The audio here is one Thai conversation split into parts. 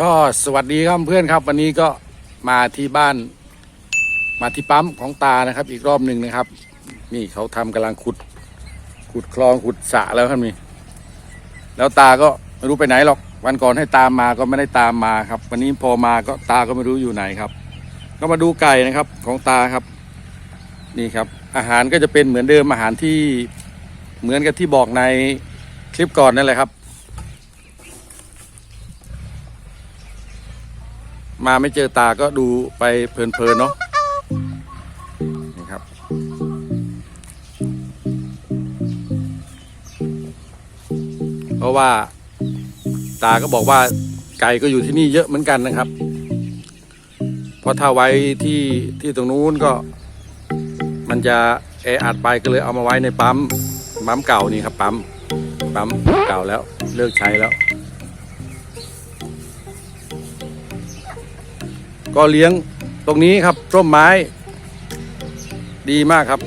ก็สวัสดีครับเพื่อนครับ วันนี้ก็มาที่บ้าน มาที่ปั๊มของตานะครับ อีกรอบหนึ่งนะครับ นี่เขาทำกำลังขุด ขุดคลองขุดสระแล้วครับนี่แล้วตาก็ไม่รู้ไปไหนหรอก วันก่อนให้ตามมาก็ไม่ได้ตามมาครับ วันนี้พอมาก็ตาก็ไม่รู้อยู่ไหนครับ ก็มาดูไก่นะครับของตาครับ นี่ครับ อาหารก็จะเป็นเหมือนเดิมอาหารที่เหมือนกับที่บอกในคลิปก่อนนั่นแหละครับ มาไม่เจอตาก็ดูไปเพลินๆเนาะนี่ครับ เพราะว่าตาก็บอกว่าไก่ก็อยู่ที่นี่เยอะเหมือนกันนะครับ เพราะถ้าไว้ที่ที่ตรงนู้นก็ มันจะแออัดไปก็เลยเอามาไว้ในปั๊มปั๊มเก่านี่ครับปั๊มปั๊มเก่าแล้วเลิกใช้แล้ว ก็เลี้ยงตรงนี้ครับร่มไม้ ดีมากครับ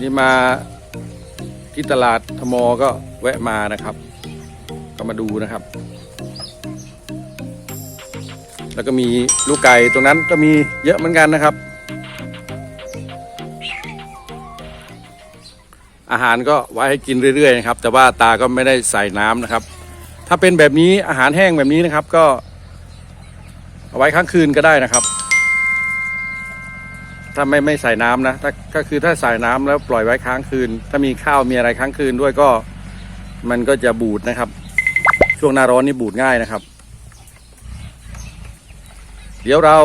นี่มาที่ตลาดทมก็แวะมานะครับ ก็มาดูนะครับ แล้วก็มีลูกไก่ตรงนั้นก็มีเยอะเหมือนกันนะครับ อาหารก็ไว้ให้กินเรื่อยๆนะครับ แต่ว่าตาก็ไม่ได้ใส่น้ำนะครับ ถ้าเป็นแบบนี้อาหารแห้งแบบนี้นะครับก็ เอาไว้ค้างคืนก็ได้นะครับ ถ้าไม่ไม่ใส่น้ำนะถ้าก็คือถ้าใส่น้ำแล้วปล่อยไว้ค้างคืน ถ้ามีข้าวมีอะไรค้างคืนด้วยก็มันก็จะบูดนะครับ ช่วงหน้าร้อนนี่บูดง่ายนะครับ เดี๋ยวเรา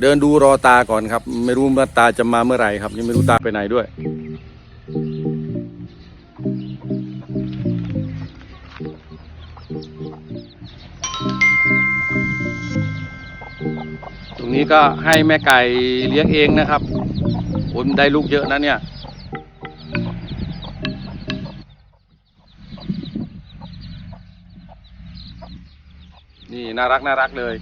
เดินดูรอตาก่อนครับ ไม่รู้ว่าตาจะมาเมื่อไหร่ครับ ยังไม่รู้ตาไปไหนด้วย ตรงนี้ก็ให้แม่ไก่เลี้ยงเองนะครับผมได้ลูกเยอะนะเนี่ยนี่น่ารักน่ารักเลย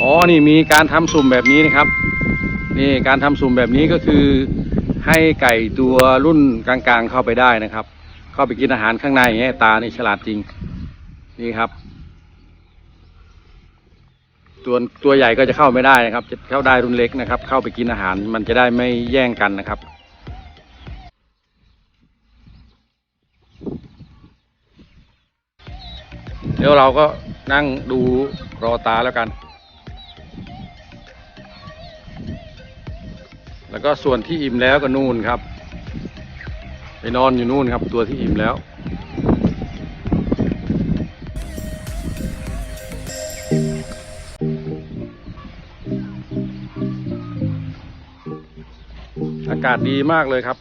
อ๋อ นี่มีการทำสุ่มแบบนี้นะครับ นี่การทำสุ่มแบบนี้ก็คือให้ไก่ตัวรุ่นกลางๆเข้าไปได้นะครับ เข้าไปกินอาหารข้างในอย่างเงี้ยตานี่ฉลาดจริง นี่ครับ ตัวตัวใหญ่ก็จะเข้าไม่ได้นะครับ จะเข้าได้รุ่นเล็กนะครับ เข้าไปกินอาหารมันจะได้ไม่แย่งกันนะครับเดี๋ยวเราก็นั่งดูรอตาแล้วกัน แล้วก็ส่วนที่อิ่มแล้วก็นู่นครับ ไปนอนอยู่นู่นครับ ตัวที่อิ่มแล้วอากาศดีมากเลยครับ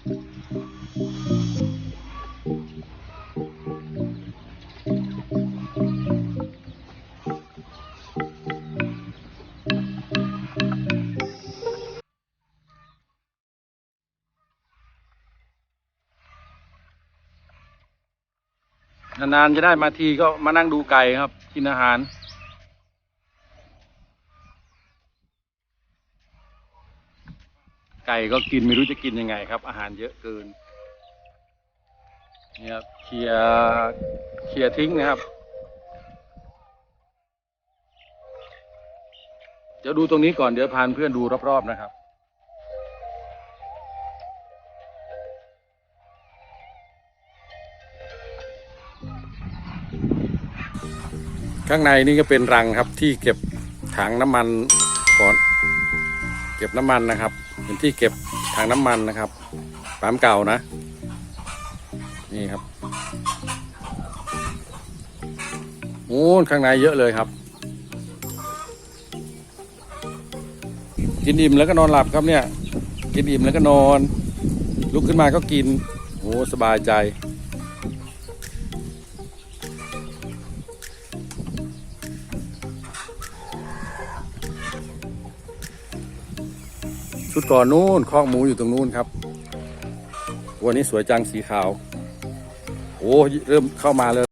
นานๆจะได้มาทีก็มานั่งดูไก่ครับ กินอาหาร ไก่ก็กินไม่รู้จะกินยังไงครับ อาหารเยอะเกินเนี่ยครับเคลียเคลียทิ้งนะครับ เดี๋ยวดูตรงนี้ก่อนเดี๋ยวพานเพื่อนดูรอบๆนะครับ ข้างในนี่ก็เป็นรังครับที่เก็บถังน้ำมันก่อน เก็บน้ำมันนะครับ เป็นที่เก็บถังน้ำมันนะครับปั๊มเก่านะ นี่ครับโอ้ข้างในเยอะเลยครับ กินอิ่มแล้วก็นอนหลับครับเนี่ย กินอิ่มแล้วก็นอน ลุกขึ้นมาก็กินโอ้สบายใจ ก่อนนู้นคอกหมูอยู่ตรงนู้นครับวันนี้สวยจังสีขาว โอ้เริ่มเข้ามาเลย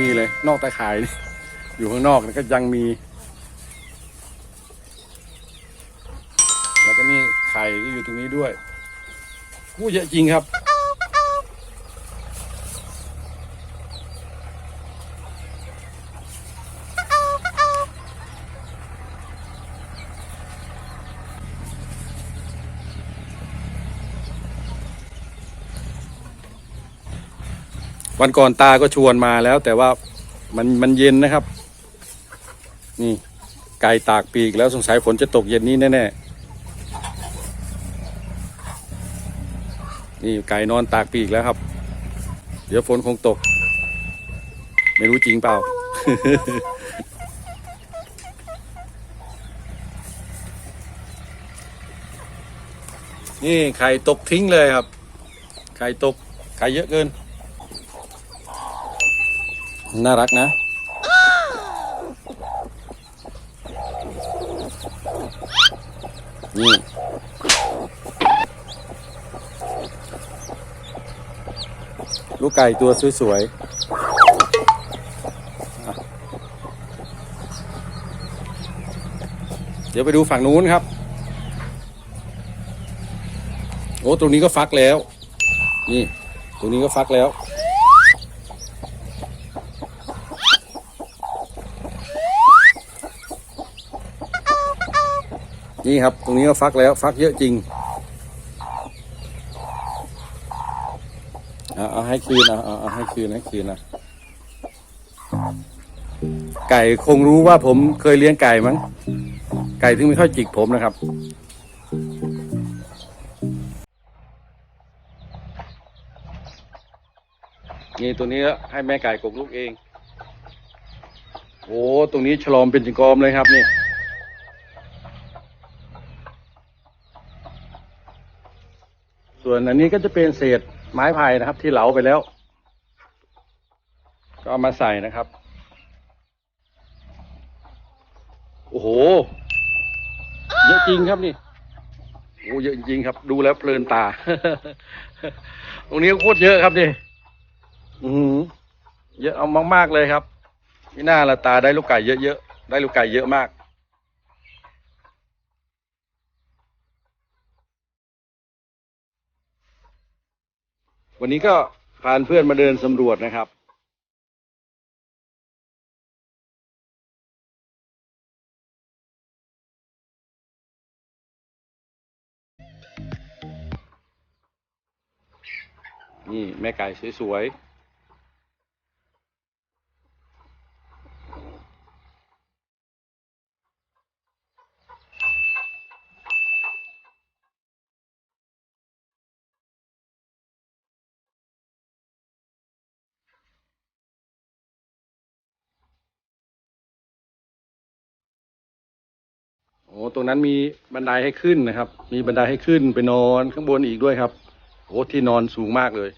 มีเลย นอกตาข่ายนี่อยู่ข้างนอกนะก็ยังมี แล้วก็นี่ไข่ก็อยู่ตรงนี้ด้วยกู้เยอะจริงครับ วันก่อนตาก็ชวนมาแล้ว แต่ว่ามันมันเย็นนะครับ นี่ไก่ตากปีกแล้วสงสัยฝนจะตกเย็นนี้แน่ๆนี่ไก่นอนตากปีกแล้วครับ เดี๋ยวฝนคงตก ไม่รู้จริงเปล่า นี่ไข่ตกทิ้งเลยครับ ไข่ตกไข่เยอะเกิน น่ารักนะ นี่ ลูกไก่ตัวสวยๆเดี๋ยวไปดูฝั่งนู้นครับ โอ้ ตรงนี้ก็ฟักแล้ว นี่ ตรงนี้ก็ฟักแล้ว นี่ครับ ตรงนี้ก็ฟักแล้ว ฟักเยอะจริงเอาเอาให้คืนเอาเอาเอาให้คืนให้คืนนะไก่คงรู้ว่าผมเคยเลี้ยงไก่มั้ง ไก่ถึงไม่ค่อยจิกผมนะครับ นี่ตัวนี้ให้แม่ไก่กกลูกเอง โอ้ ตรงนี้ฉลอมเป็นจิงกอมเลยครับนี่ วนอันนี้ก็จะเป็นเศษไม้ไผ่นะครับ ที่เหลาไปแล้ว ก็เอามาใส่นะครับ โอ้โห เยอะจริงครับนี่โอ้เยอะจริงครับ ดูแล้วเพลินตา ตรงนี้โคตรเยอะครับนี่อือเยอะเอามากๆเลยครับนี่หน่าละตาได้ลูกไก่เยอะๆได้ลูกไก่เยอะมาก วันนี้ก็พาเพื่อนมาเดินสำรวจนะครับนี่แม่ไก่สวยๆ ตรงนั้นมีบันไดให้ขึ้นนะครับ มีบันไดให้ขึ้นไปนอนข้างบนอีกด้วยครับโอ้ที่นอนสูงมากเลย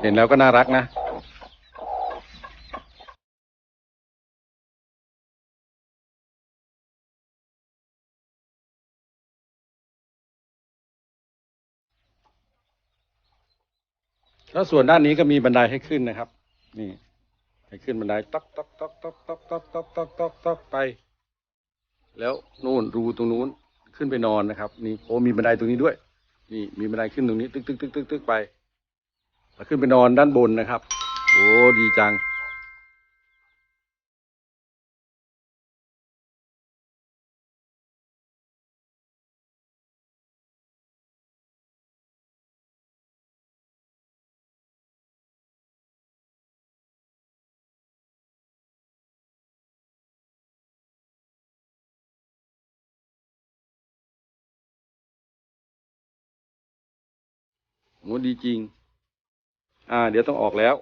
เห็นแล้วก็น่ารักนะ แล้วส่วนด้านนี้ก็มีบันไดให้ขึ้นนะครับ นี่ ให้ขึ้นบันไดต๊อกต๊อกต๊อกต๊อกต๊อกต๊อกต๊อกต๊อกต๊อกต๊อกไป แล้วนู่นรูตรงนู้นขึ้นไปนอนนะครับ นี่โอ้มีบันไดตรงนี้ด้วย นี่มีบันไดขึ้นตรงนี้ ตึกตึกตึกตึกตึกไปแล้วขึ้นไปนอนด้านบนนะครับ โอ้ดีจัง โหดีจริง อ่า เดี๋ยวต้องออกแล้ว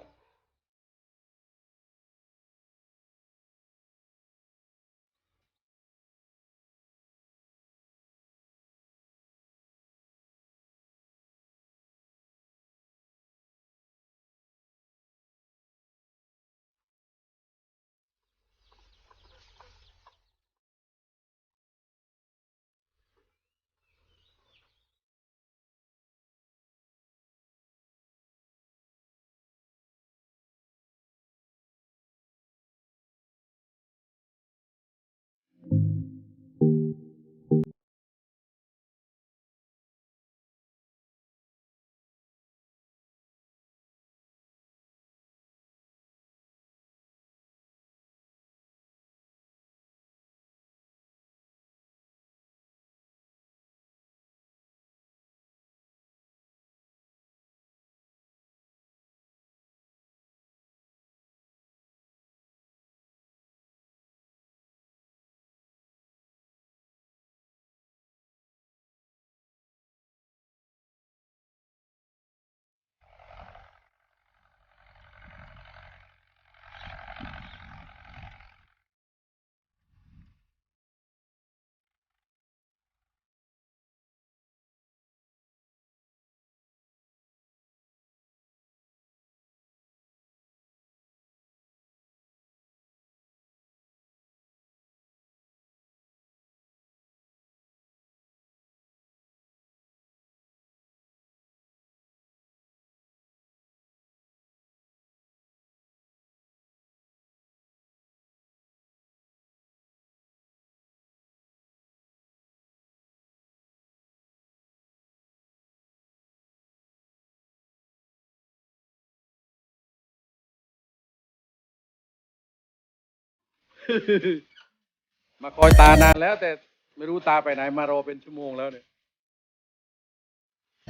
มาคอยตานานแล้ว แต่ไม่รู้ตาไปไหนมารอเป็นชั่วโมงแล้วเนี่ย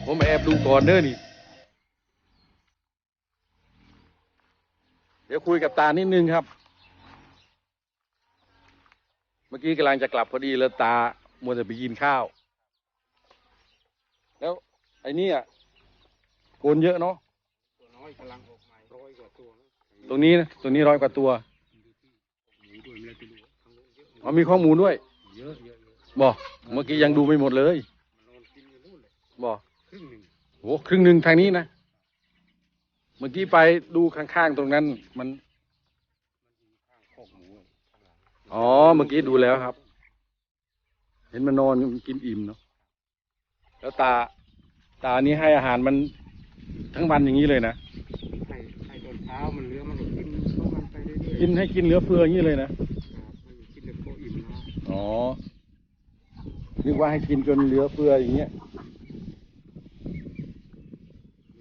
ผมแอบดูก่อนเด้อนี่ เดี๋ยวคุยกับตานิดนึงครับ เมื่อกี้กำลังจะกลับพอดีแล้วตามัวแต่ไปกินข้าว แล้ว ไอ้นี่อะโกนเยอะเนาะตัวน้อยกำลังออกใหม่ร้อยกว่าตัวนะตรงนี้นะ ตรงนี้ร้อยกว่าตัว หมูด้วยไม่ได้ไปดูข้าง โน้นเยอะอ๋อมีข้อมูลด้วย เยอะเยอะเยอะบอกเมื่อกี้ยังดูไม่หมดเลยมันนอนกินอยู่นู่นเลยบอกครึ่งหนึ่งโหครึ่งหนึ่งทางนี้นะ เมื่อกี้ไปดูข้างๆตรงนั้น มันข้างคอกหมูข้างหลังอ๋อ เมื่อกี้ดูแล้วครับ เห็นมันนอนมันกินอิ่มเนาะ แล้วตา ตานี้ให้อาหารมันทั้งวันอย่างนี้เลยนะให้ให้ตอนเช้ามันเหลือมันก็กินของมันไปเรื่อยๆกินให้กินเหลือเฟืออย่างนี้เลยนะครับมันกินแล้วก็อิ่มนะ อ๋อ นึกว่าให้กินจนเหลือเฟืออย่างเงี้ย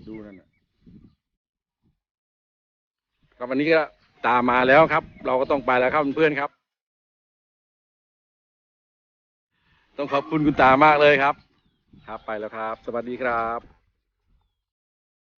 ดูนั่นน่ะครับวันนี้ก็ตามมาแล้วครับ เราก็ต้องไปแล้วครับเพื่อนๆครับ ต้องขอบคุณคุณตามากเลยครับ ครับไปแล้วครับ สวัสดีครับ